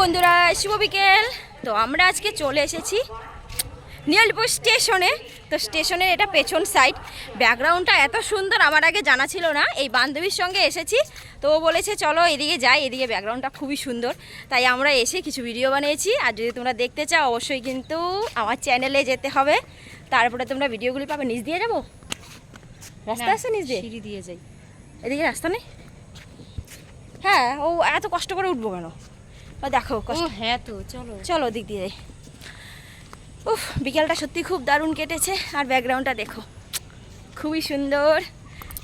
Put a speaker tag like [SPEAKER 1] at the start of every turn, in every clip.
[SPEAKER 1] বন্ধুরা শুভ বিকেল। তো আমরা আজকে চলে এসেছি নিয়ালপুর স্টেশনে। তো স্টেশনের এটা পেছন সাইড ব্যাকগ্রাউন্ডটা এত সুন্দর আমার আগে জানা ছিল না। এই বান্ধবীর সঙ্গে এসেছি। তো ও বলেছে চলো এদিকে যাই। এদিকে ব্যাকগ্রাউন্ডটা খুবই সুন্দর। তাই আমরা এসে কিছু ভিডিও বানিয়েছি। আর যদি তোমরা দেখতে চাও অবশ্যই কিন্তু আমার চ্যানেলে যেতে হবে। তারপরে তোমরা ভিডিওগুলি পাবে। নিচ দিয়ে যাব? রাস্তা আছে নিচ দিয়ে?
[SPEAKER 2] সিঁড়ি দিয়ে যাই।
[SPEAKER 1] এদিকে রাস্তা নেই? হ্যাঁ ও এত কষ্ট করে উঠবো কেন? দেখো কষ্ট।
[SPEAKER 2] হ্যাঁ তো চলো।
[SPEAKER 1] চলো ওদিক দিয়ে উফ বিকেলটা সত্যি খুব দারুণ কেটেছে আর ব্যাকগ্রাউন্ডটা দেখো খুবই সুন্দর।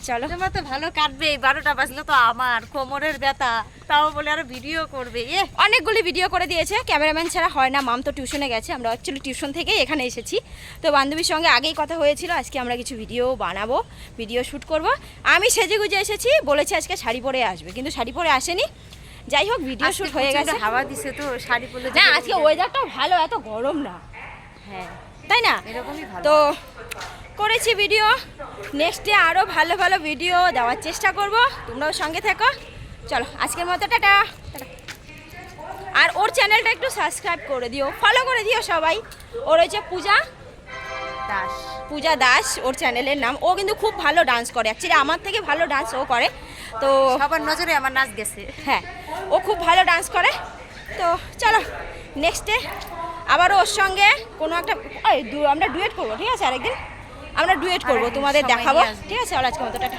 [SPEAKER 1] চলো।
[SPEAKER 2] তোমার তো ভালো কাটবে বারোটা বাজলে তো আমার কোমরের ব্যথা তাও বলে আরও ভিডিও করবে এ।
[SPEAKER 1] অনেকগুলি ভিডিও করে দিয়েছে ক্যামেরাম্যান ছাড়া হয় না মাম তো টিউশনে গেছে আমরা অ্যাকচুয়ালি টিউশন থেকেই এখানে এসেছি। তো বান্ধবীর সঙ্গে আগেই কথা হয়েছিল আজকে আমরা কিছু ভিডিও বানাবো ভিডিও শ্যুট করব। আমি সেজে গুজে এসেছি বলেছি আজকে শাড়ি পরে আসবে কিন্তু শাড়ি পরে আসেনি। যাই হোক ভিডিও শুট হয়ে গেছে।
[SPEAKER 2] হাওয়া দিছে তো শাড়ি পরলে
[SPEAKER 1] না আজকে
[SPEAKER 2] হবে।
[SPEAKER 1] ওয়েদারটাও ভালো এত গরম না।
[SPEAKER 2] হ্যাঁ
[SPEAKER 1] তাই না?
[SPEAKER 2] এরকমই ভালো।
[SPEAKER 1] তো করেছি ভিডিও নেক্সটে আরও ভালো ভালো ভিডিও দেওয়ার চেষ্টা করব। তোমরাও সঙ্গে থেকো। চলো আজকের মতো টাটা। আর ওর চ্যানেলটা একটু সাবস্ক্রাইব করে দিও ফলো করে দিও সবাই। ওর হচ্ছে পূজা।
[SPEAKER 2] দাস।
[SPEAKER 1] পূজা দাস ওর চ্যানেলের নাম। ও কিন্তু খুব ভালো ডান্স করে। অ্যাকচুয়ালি আমার থেকে ভালো ডান্স ও করে। তো
[SPEAKER 2] সবার নজরে আমার নাচ গেছে।
[SPEAKER 1] হ্যাঁ ও খুব ভালো ডান্স করে। তো চলো নেক্সটে আবারও ওর সঙ্গে কোনো একটা আমরা ডুয়েট করব ঠিক আছে আরেকদিন? আমরা ডুয়েট করব তোমাদের দেখাবো। ঠিক আছে আর আজকে মতো টাটা।